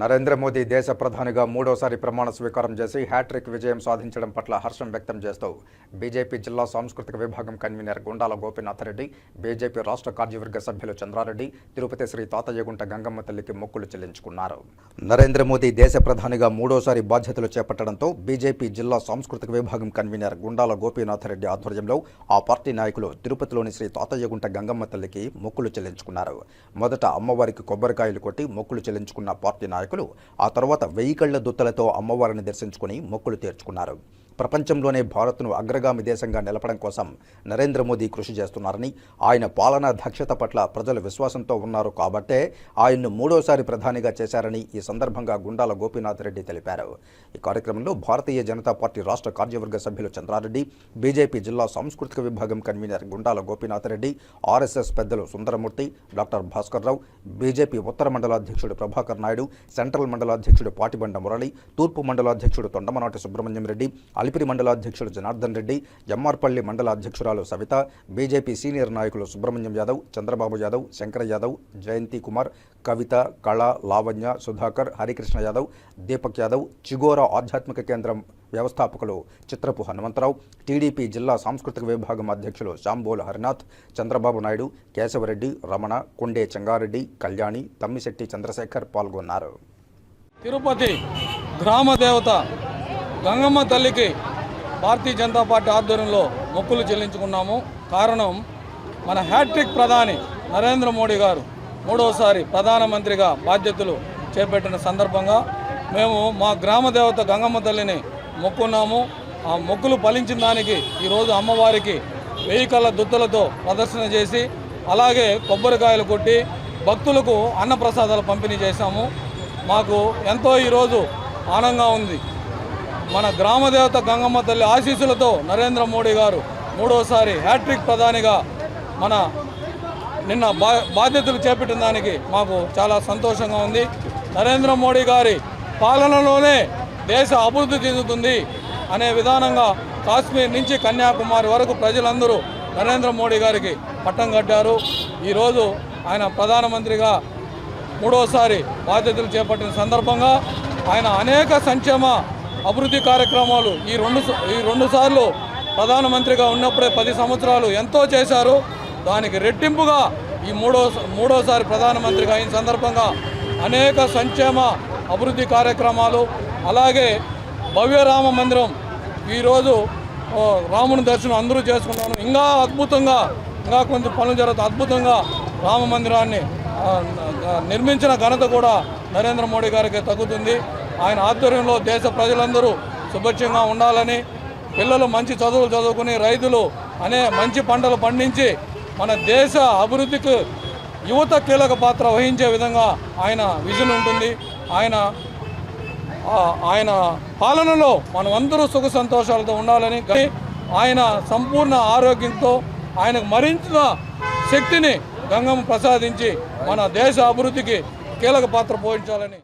నరేంద్ర మోదీ దేశ ప్రధానిగా మూడోసారి ప్రమాణ స్వీకారం చేసి హ్యాట్రిక్ విజయం సాధించడం పట్ల హర్షం వ్యక్తం చేస్తూ బీజేపీ జిల్లా సాంస్కృతిక విభాగం కన్వీనర్ గుండాల గోపీనాథ్ రెడ్డి బీజేపీ రాష్ట్ర కార్యవర్గ సభ్యులు చంద్రారెడ్డి తిరుపతి శ్రీ తాతయ్యగుంట గంగమ్మ తల్లికి మొక్కులు చెల్లించుకున్నారు. నరేంద్ర మోదీ దేశ ప్రధానిగా మూడోసారి బాధ్యతలు చేపట్టడంతో బీజేపీ జిల్లా సాంస్కృతిక విభాగం కన్వీనర్ గుండాల గోపీనాథ్రెడ్డి ఆధ్వర్యంలో ఆ పార్టీ నాయకులు తిరుపతిలోని శ్రీ తాతయ్యగుంట గంగమ్మ తల్లికి మొక్కులు చెల్లించుకున్నారు. మొదట అమ్మవారికి కొబ్బరికాయలు కొట్టి మొక్కులు చెల్లించుకున్న పార్టీ నాయకులు ఆ తర్వాత వెయ్యి కళ్ళ దుత్తలతో అమ్మవారిని దర్శించుకుని మొక్కులు తీర్చుకున్నారు. ప్రపంచంలోనే భారత్ను అగ్రగామి దేశంగా నిలపడం కోసం నరేంద్ర మోదీ కృషి చేస్తున్నారని ఆయన పాలనా దక్షత పట్ల ప్రజలు విశ్వాసంతో ఉన్నారు కాబట్టే ఆయన్ను మూడోసారి ప్రధానిగా చేశారని ఈ సందర్భంగా గుండాల గోపీనాథ్ రెడ్డి తెలిపారు. ఈ కార్యక్రమంలో భారతీయ జనతా పార్టీ రాష్ట్ర కార్యవర్గ సభ్యులు చంద్రారెడ్డి బీజేపీ జిల్లా సాంస్కృతిక విభాగం కన్వీనర్ గుండాల గోపీనాథ్ రెడ్డి ఆర్ఎస్ఎస్ పెద్దలు సుందరమూర్తి డాక్టర్ భాస్కర్ రావు బీజేపీ ఉత్తర మండలాధ్యక్షుడు ప్రభాకర్ నాయుడు సెంట్రల్ మండలాధ్యక్షుడు పాటిబండ మురళి తూర్పు మండలాధ్యక్షుడు తొండమనాటి సుబ్రహ్మణ్యం రెడ్డి అలిపిరి మండలాధ్యక్షుడు జనార్దన్ రెడ్డి జమ్మార్పల్లి మండల అధ్యక్షురాలు సవిత బీజేపీ సీనియర్ నాయకులు సుబ్రహ్మణ్యం యాదవ్ చంద్రబాబు యాదవ్ శంకర్ యాదవ్ జయంతి కుమార్ కవిత కళ లావణ్య సుధాకర్ హరికృష్ణ యాదవ్ దీపక్ యాదవ్ చిగోరా ఆధ్యాత్మిక కేంద్రం వ్యవస్థాపకులు చిత్రపు హనుమంతరావు టీడీపీ జిల్లా సాంస్కృతిక విభాగం అధ్యక్షులు శాంబోల్ హరినాథ్ చంద్రబాబు నాయుడు కేశవరెడ్డి రమణ కొండే చెంగారెడ్డి కళ్యాణి తమ్మిశెట్టి చంద్రశేఖర్ పాల్గొన్నారు. తిరుపతి గ్రామ దేవత గంగమ్మ తల్లికి భారతీయ జనతా పార్టీ ఆధ్వర్యంలో మొక్కులు చెల్లించుకున్నాము. కారణం మన హ్యాట్రిక్ ప్రధాని నరేంద్ర మోడీ గారు. మూడవసారి ప్రధానమంత్రిగా బాధ్యతలు చేపట్టిన సందర్భంగా మేము మా గ్రామ దేవత గంగమ్మ తల్లిని మొక్కున్నాము. ఆ మొక్కులు ఫలించిన దానికి ఈరోజు అమ్మవారికి వెయ్యి కళ్ళ దుత్తులతో ప్రదర్శన చేసి అలాగే కొబ్బరికాయలు కొట్టి భక్తులకు అన్నప్రసాదాలు పంపిణీ చేశాము. మాకు ఎంతో ఈరోజు ఆనందంగా ఉంది. మన గ్రామదేవత గంగమ్మ తల్లి ఆశీస్సులతో నరేంద్ర మోడీ గారు మూడోసారి హ్యాట్రిక్ ప్రధానిగా మన నిన్న బా బాధ్యతలు చేపట్టిన దానికి మాకు చాలా సంతోషంగా ఉంది. నరేంద్ర మోడీ గారి పాలనలోనే దేశ అభివృద్ధి చెందుతుంది అనే విధానంగా కాశ్మీర్ నుంచి కన్యాకుమారి వరకు ప్రజలందరూ నరేంద్ర మోడీ గారికి పట్టం కట్టారు. ఈరోజు ఆయన ప్రధానమంత్రిగా మూడోసారి బాధ్యతలు చేపట్టిన సందర్భంగా ఆయన అనేక సంక్షేమ అభివృద్ధి కార్యక్రమాలు ఈ రెండు స- ఈ రెండు సార్లు ప్రధానమంత్రిగా ఉన్నప్పుడే పది సంవత్సరాలు ఎంతో చేశారు. దానికి రెట్టింపుగా ఈ మూడో మూడోసారి ప్రధానమంత్రిగా అయిన సందర్భంగా అనేక సంక్షేమ అభివృద్ధి కార్యక్రమాలు అలాగే భవ్య రామ మందిరం ఈరోజు రాముని దర్శనం అందరూ చేసుకున్నాను ఇంకా అద్భుతంగా ఇంకా కొంచెం పనులు జరుగుతాయి. అద్భుతంగా రామ మందిరాన్ని నిర్మించిన ఘనత కూడా నరేంద్ర మోడీ గారికి తగ్గుతుంది. ఆయన ఆధ్వర్యంలో దేశ ప్రజలందరూ సుభిక్షంగా ఉండాలని పిల్లలు మంచి చదువులు చదువుకుని రైతులు అనే మంచి పంటలు పండించి మన దేశ అభివృద్ధికి యువత కీలక పాత్ర వహించే విధంగా ఆయన విజన్ ఉంటుంది. ఆయన ఆయన పాలనలో మనమందరూ సుఖ సంతోషాలతో ఉండాలని కానీ ఆయన సంపూర్ణ ఆరోగ్యంతో ఆయనకు మరింత శక్తిని గంగమ్మ ప్రసాదించి మన దేశ అభివృద్ధికి కీలక పాత్ర పోషించాలని